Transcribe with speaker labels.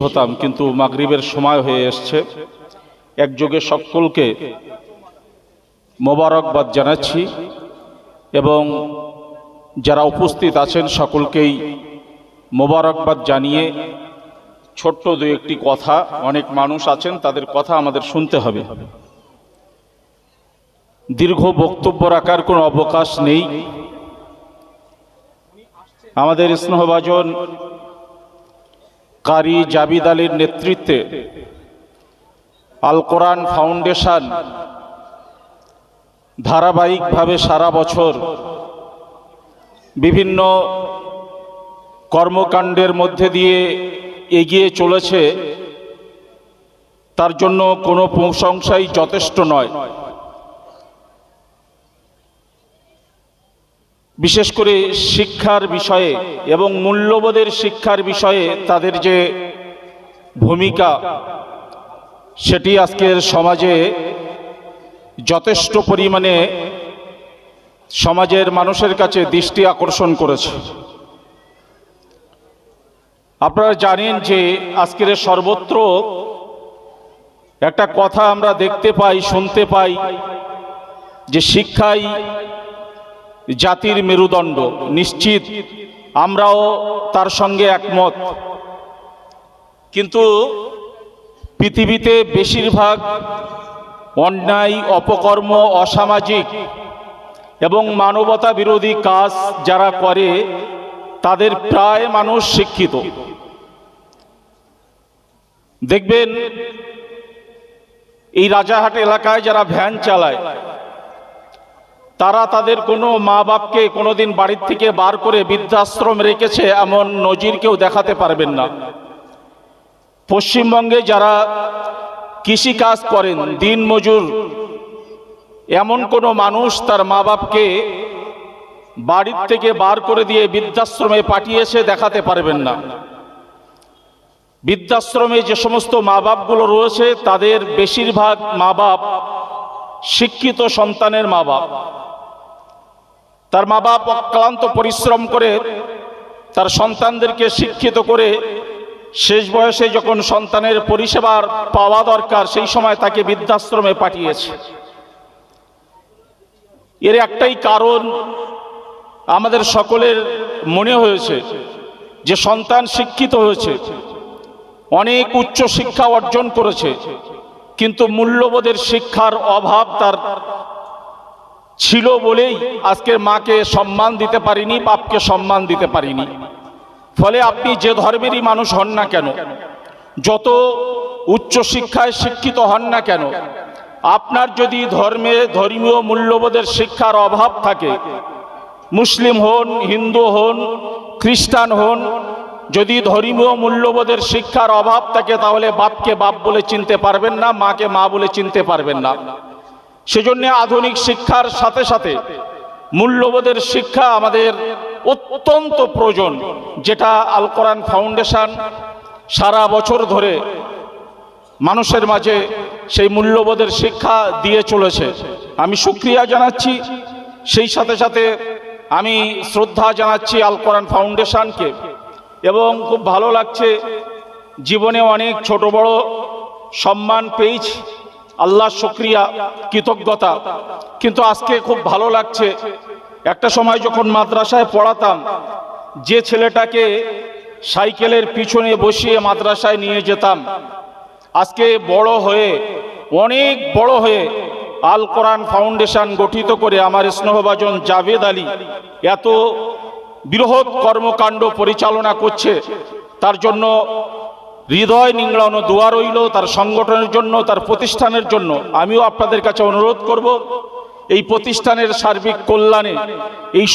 Speaker 1: হতাম, কিন্তু মাগরিবের সময় হয়ে এসছে। একযোগে সকলকে মোবারকবাদ জানাচ্ছি এবং যারা উপস্থিত আছেন সকলকেই মোবারকবাদ জানিয়ে ছোট্ট দু একটি কথা, অনেক মানুষ আছেন, তাদের কথা আমাদের শুনতে হবে। দীর্ঘ বক্তব্য রাখার কোনো অবকাশ নেই। আমাদের স্নেহভাজন কারি জাবিদ আলীর নেতৃত্বে আল কোরআন ফাউন্ডেশন ধারাবাহিকভাবে সারা বছর বিভিন্ন কর্মকাণ্ডের মধ্যে দিয়ে এগিয়ে চলেছে, তার জন্য কোনো প্রশংসাই যথেষ্ট নয়। বিশেষ করে শিক্ষার বিষয়ে এবং মূল্যবোধের শিক্ষার বিষয়ে তাদের যে ভূমিকা, সেটি আজকের সমাজে যথেষ্ট পরিমাণে সমাজের মানুষের কাছে দৃষ্টি আকর্ষণ করেছে। আপনারা জানেন যে আজকের সর্বত্র একটা কথা আমরা দেখতে পাই, শুনতে পাই যে শিক্ষাই জাতির মেরুদণ্ড, নিশ্চিত। আমরাও তার সঙ্গে একমত। কিন্তু পৃথিবীতে বেশিরভাগ অন্যায়, অপকর্ম, অসামাজিক এবং মানবতা বিরোধী কাজ যারা করে, তাদের প্রায় মানুষ শিক্ষিত। দেখবেন, এই রাজাহাট এলাকায় যারা ভ্যান চালায় তারা তাদের কোনো মা বাপকে কোনোদিন বাড়ির থেকে বার করে বৃদ্ধাশ্রম রেখেছে এমন নজির কেউ দেখাতে পারবেন না। পশ্চিমবঙ্গে যারা কৃষি কাজ করেন, দিন মজুর, এমন কোনো মানুষ তার মা বাপকে বাড়ির থেকে বার করে দিয়ে বৃদ্ধাশ্রমে পাঠিয়েছে দেখাতে পারবেন না। বৃদ্ধাশ্রমে যে সমস্ত মা বাপগুলো রয়েছে, তাদের বেশিরভাগ মা বাপ শিক্ষিত সন্তানের মা বাপ। তার মা বাপ অক্লান্ত পরিশ্রম করে তার সন্তানদেরকে শিক্ষিত করে শেষ বয়সে যখন সন্তানের পরিষেবার পাওয়া দরকার, সেই সময় তাকে বৃদ্ধাশ্রমে পাঠিয়েছে। এর একটাই কারণ আমাদের সকলের মনে হয়েছে যে সন্তান শিক্ষিত হয়েছে, অনেক উচ্চ শিক্ষা অর্জন করেছে, কিন্তু মূল্যবোধের শিক্ষার অভাব তার ছিল বলেই আজকের মাকে সম্মান দিতে পারিনি, বাপকে সম্মান দিতে পারিনি। ফলে আপনি যে ধর্মেরই মানুষ হন না কেন, যত উচ্চ শিক্ষায় শিক্ষিত হন না কেন, আপনার যদি ধর্মে ধর্মীয় মূল্যবোধের শিক্ষার অভাব থাকে, মুসলিম হন, হিন্দু হন, খ্রিস্টান হন, যদি ধর্মীয় মূল্যবোধের শিক্ষার অভাব থাকে, তাহলে বাপকে বাপ বলে চিনতে পারবেন না, মাকে মা বলে চিনতে পারবেন না। সেজন্য আধুনিক শিক্ষার সাথে সাথে মূল্যবোধের শিক্ষা আমাদের অত্যন্ত প্রয়োজন, যেটা আল কোরআন ফাউন্ডেশন সারা বছর ধরে মানুষের মাঝে সেই মূল্যবোধের শিক্ষা দিয়ে চলেছে। আমি সুক্রিয়া জানাচ্ছি। সেই সাথে সাথে আমি শ্রদ্ধা জানাচ্ছি আল কোরআন ফাউন্ডেশনকে এবং খুব ভালো লাগছে, জীবনে অনেক ছোট বড় সম্মান পেয়েছি। আল্লাহ শুক্রিয়া, কৃতজ্ঞতা। কিন্তু আজকে খুব ভালো লাগছে। একটা সময় যখন মাদ্রাসায় পড়াতাম, যে ছেলেটাকে সাইকেলের পিছনে বসিয়ে মাদ্রাসায় নিয়ে যেতাম, আজকে বড় হয়ে, অনেক বড় হয়ে আল কোরআন ফাউন্ডেশন গঠিত করে আমার স্নেহভাজন জাভেদ আলী এত বৃহৎ কর্মকাণ্ড পরিচালনা করছে, তার জন্য হৃদয় নিংড়ানো দোয়া রইল তার সংগঠনের জন্য, তার প্রতিষ্ঠানের জন্য। আমিও আপনাদের কাছে অনুরোধ করব, এই প্রতিষ্ঠানের সার্বিক কল্যাণে, এই